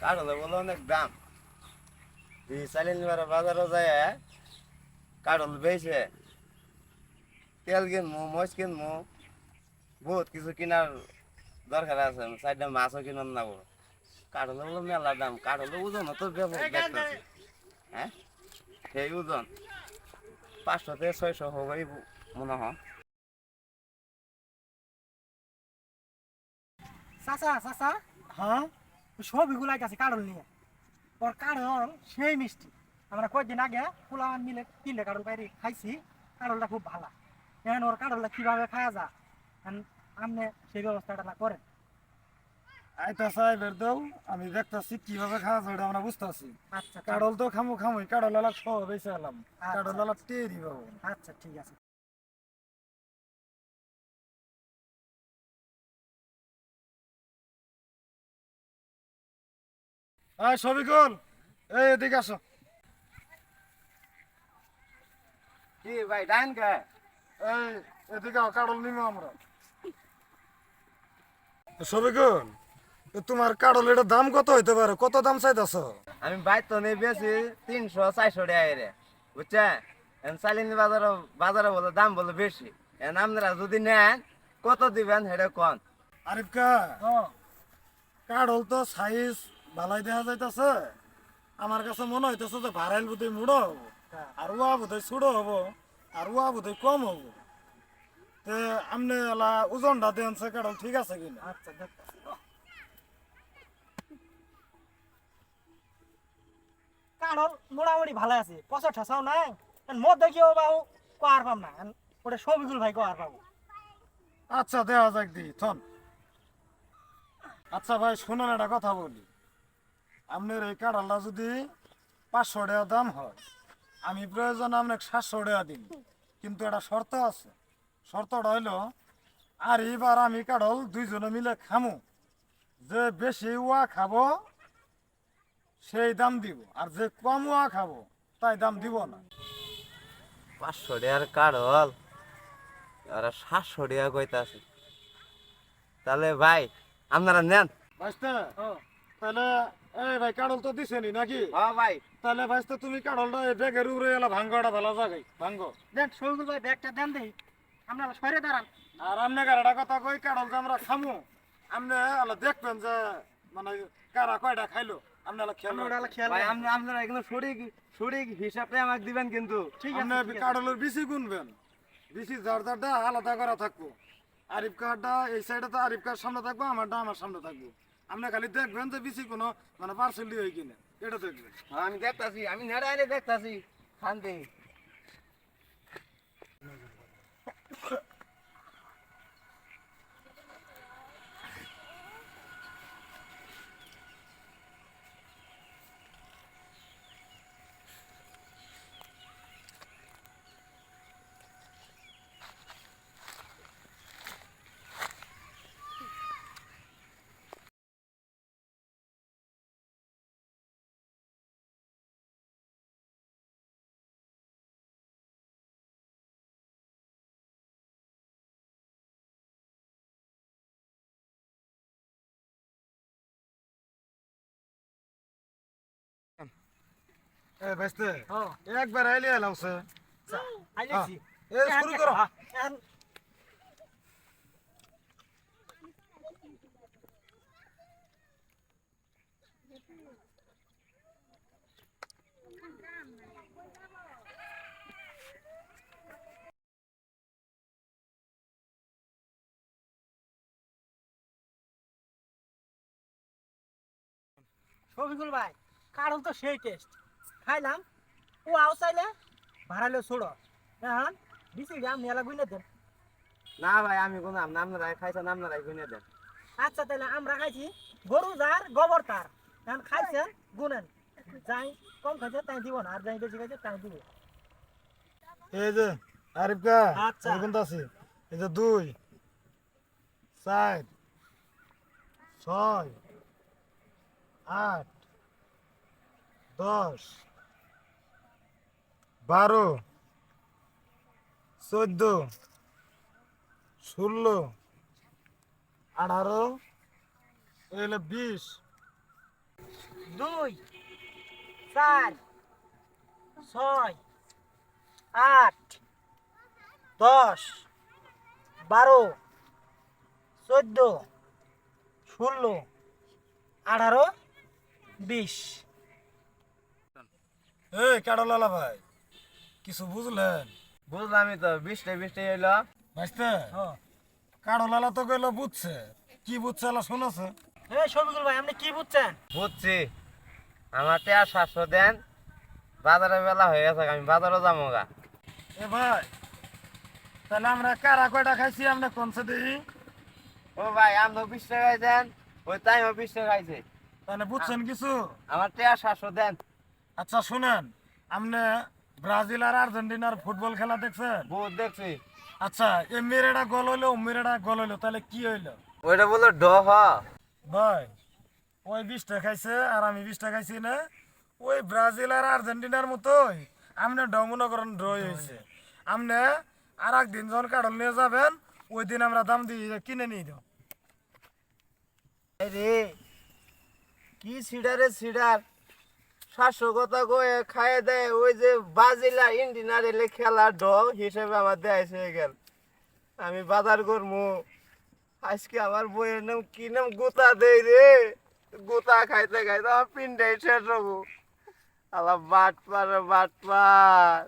কাঠলে বলে অনেক দাম। চালিয়ে নিবার বাজারও যায় কাঠল বেছে তেল কিনবো মজ কিনবো বহুত কিছু কিনার দরকার আছে। সাইডে মাছও কিনার নাবো কাঠলে বলে মেলা দাম কাঠলে ওজন তো ব্যাপক দেখতেছি হ্যাঁ? সেই ওজন। পাঁচশো থেকে ছয়শো হবেই মনে হয়। চাচা চাচা। হ্যাঁ? সবইগুলো আছে কারণ নিয়ে। ওর কারণ সেই মিষ্টি। আমরা কয়েকদিন আগে পোলাওয়ান মিলে তিনটে কারণ বাইরে খাইছি। কারণটা খুব ভালো। এখন ওর কারণটা কীভাবে খাওয়া যা আপনি সেই ব্যবস্থাটা করেন। আইতা সাহেবের দেও আমি দেখতাছি কীভাবে খাওয়া ওটা আমরা বুঝতেছি। আচ্ছা কাডল তো খামু খামুই কাডল আলাপ সহ বেঁচে এলাম। আচ্ছা। কাডল আলাপ টেরি পাবো। আচ্ছা ঠিক আছে। আয় সবিকুল এই এদিকে আসো। কি ভাই ডাইন কে? এই এদিকে কাডল নিমো আমরা। সবিকুল তোমার কাডল এটার দাম কত হইতে পারে? কত দাম চাইতেছ? আমি বাইর তো নেই বেশি তিনশো চারশো টাকা রে বুঝছেন চালিনি বাজার বাজারে বলে দাম বলে বেশি। এখন আপনারা যদি নেন কত দিবেন হেডে কন? আরিফকা ও কাডল তো সাইজ ভালাই দেখা যাইতাছে। আমার কাছে মনে হইতেছে যে ভাড়াইল বোধহয় মুড়ো হব আর উয়া বোধহয় ছুড়ো হব আর উয়া বোধহয় কম হব। তে আমনে এলা ওজনটা দেন সে কাডল ঠিক আছে কিনা? আচ্ছা দেখতে কারণ মোটামুটি ভালো আছে পচা ঠেসাও নাই মদ দেখিও বাবু কোয়ার পাম না ওটা সবিগুল ভাই কোয়ার পাবো। আচ্ছা দেওয়া যাক দি থন আচ্ছা ভাই শুনুন একটা কথা বলি। আপনার এই কাঁড়ালটা যদি পাঁচশো টাকা দাম হয় আমি প্রয়োজন আপনাকে সাতশো টাকা দিন কিন্তু একটা শর্ত আছে। শর্তটা হইল আর এবার আমি কাঁড়ল দুইজনে মিলে খামু। যে বেশি উয়া খাব সেই দাম দিব। আর যে কম উয়া খাব তাই দাম দিব না। পাঁচশো টাকার কারল আর সাতশো টাকা কইতে কইতাছে। তাহলে ভাই আপনারা নেন। ভাইস্তে তাহলে এই ভাই কাঁড়ল তো দিছেনি নাকি? হ্যাঁ ভাই। তাহলে ভাইস্তে তুমি কাঁড়লটা এই ব্যাগের উপরে এলা ভাঙ্গটা ভালো জায়গায় ভাঙ্গ। দেন ভাই ব্যাগটা দেন দেই। আপনারা সরে দাঁড়ান। আর আমনে কারটা কথা কই কাঁড়ল যে আমরা খামু আমনে আলা দেখবেন যে মানে কারা কয়টা খাইলো আমনে আলা খেলো আমরা ওটা খেয়াল ভাই আপনারা এগুলো সঠিক সঠিক হিসাবটা আমাকে দিবেন কিন্তু। ঠিক আছে আমনে ঠিক আছে। কাঁড়লের বিসি গুনবেন। বিসি যার যারটা আলাদা করা থাকব। আরিফ কার্ডটা এই সাইডে তো আরিফ কার্ড সামনে থাকব আমারটা আমার সামনে থাকব। আপনি খালি দেখবেন যে বেশি কোনো মানে পার্সেল দিয়ে কিনে এটা দেখবেন। হ্যাঁ, আমি দেখতাছি আমি নেড়াইলে দেখতাছি শান্তি এ ভাইস্তে হ্যাঁ। একবার আইলে এলাম সে আইলেছি এ শুরু করো। শফিকুল ভাই কারণ তো সেই টেস্ট খাইলাম ও আও চাইলে ভাড়ালে ছোড়ো। এখন বিসি গ্রাম মেলা গুইনে দেন না ভাই আমি কোনো আপনারা খাইছেন আপনারা গুনে দেন আচ্ছা তাহলে আমরা খাইছি গরু যার গোবর তার। এখন খাইছেন গুনেন। যাই কম খাইছে তাই দিব না। আর যাই বেশি খাইছে তাই দিব। এই যে আরিফকা আচ্ছা। এরকম আছে? এই যে দুই চার ছয় আট দশ বারো চোদ্দ ষোলো আঠারো এই হলো বিশ। দুই চার ছয় আট দশ বারো চোদ্দ ষোলো আঠারো বিশ। এই কাড়লালা ভাই। কিছু বুঝলেন? বুঝলামই তো বৃষ্টি বৃষ্টি এলো ভাইস্তে কাড়লালা তো গেল বুঝছে। কি বুঝছে এলা শুনেছে? এই শফিকুল ভাই আপনি কি বুঝছেন? বুঝছি। আমার টেয়ার সাতশো দেন বাজারে বেলা হয়ে গেছে আমি বাজারও যাব গা। এ ভাই তাহলে আমরা কারা কয়টা খাইছি আমরা কোনছে দিই? ও ভাই আমি বিশ টাকায় দেন ওই টাইমও বিশ টাকা খাইছে। তাহলে বুঝছেন কিছু? আমার টেয়ার সাতশো দেন। আচ্ছা শুনেন আপনি ব্রাজিল আর আর্জেন্টিনার ফুটবল খেলা দেখছেন? বহুত দেখছি। আচ্ছা এ মেরেটা গোল হইল ও মেরেটা গোল হইল তাহলে কি হইল? ওইটা বলল ড হ ভাই ওই বিশটা খাইছে আর আমি বিশটা খাইছি না। ওই ব্রাজিল আর আর্জেন্টিনার মতোই আপনি ডমুনা করেন ড্র হয়েছে আমনে আর একদিন যখন কাটল নিয়ে যাবেন ওই দিন আমরা দাম দিয়ে কিনে নিয়ে দেব রে কি সিডারে সিডার? সাতশো কথা কয়ে খাইয়ে দেয়, ওই যে বাজিলা ইন্ডিনার এলে খেলা ডল হিসেবে আমার দেয় হয়ে গেল। আমি বাজার করব আজকে আমার বইয়ের নাম, কি নাম? গোতা দেয় রে। গোতা খাইতে খাইতে আমার পিন্ডাই শেষ হব আবার বাট পার বাট পার